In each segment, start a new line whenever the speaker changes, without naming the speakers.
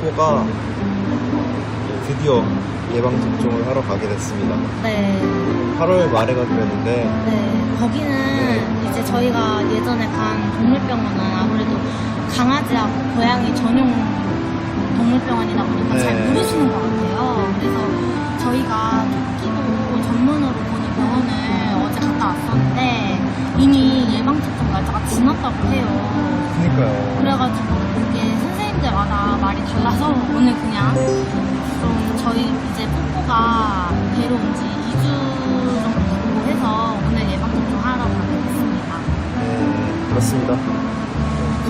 뽀뽀가 드디어 예방 접종을 하러 가게 됐습니다.
네.
8월 말에 가기로 했는데
네. 거기는 이제 저희가 예전에 간 동물병원은 아무래도 강아지하고 고양이 전용 동물병원이다 보니까
네.
잘 모르시는 것 같아요. 그래서 저희가 토끼도 전문으로 보는 병원을 어제 갔다 왔었는데 이미 예방 접종 날짜가 지났다고 해요.
그니까요.
그래가지고 이게 달라서 오늘 그냥 좀 저희 이제 뽀뽀가 배로 온 지 2주 정도 해서 오늘 예방접종 하러 가게 됐습니다.
네, 그렇습니다.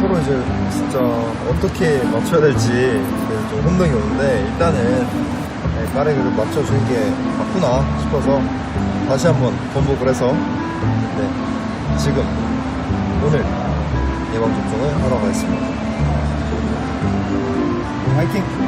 서로 이제 진짜 어떻게 맞춰야 될지 좀 혼동이 오는데 일단은 네, 빠르게 맞춰주는 게 맞구나 싶어서 다시 한번 번복을 해서 네, 지금 오늘 예방접종을 하러 가겠습니다. 화이팅!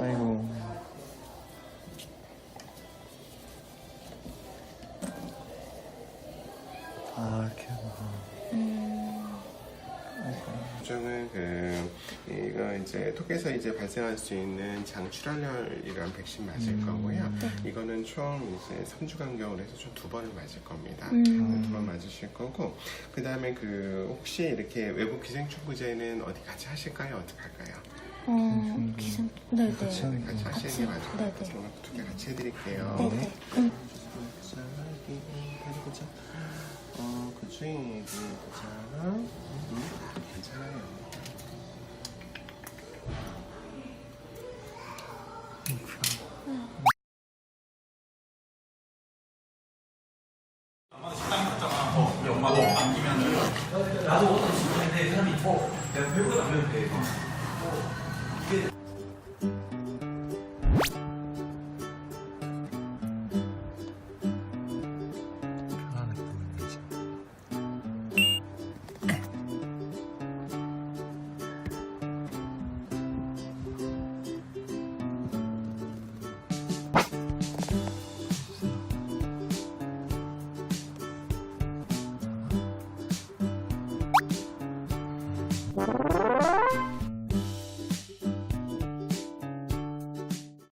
아이고. 아, 이렇게.
접종은 그 이거 이제 톡에서 이제 발생할 수 있는 장출혈이란 백신 맞을 거고요. 이거는 총 이제 3주 간격으로 해서 총 두 번을 맞을 겁니다. 네, 두번 맞으실 거고 그 다음에 그 혹시 이렇게 외부 기생충 구제는 어디 같이 하실까요? 어떻게 할까요?
어, 기생, 네네.
같이 하는
같이
거.
하시는 게 맞을 것
네네.
같아서 두개 같이 해드릴게요.
네네.
자, 여기 다리 보자. 어, 그 여기 보자. 음, 괜찮아요.
편안해 Thank
you.